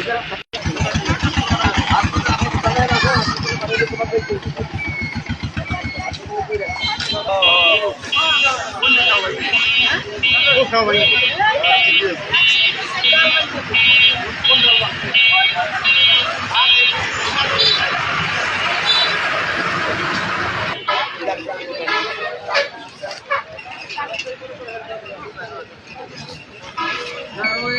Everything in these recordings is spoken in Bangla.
Oh, how are you?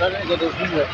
反正这都是你的。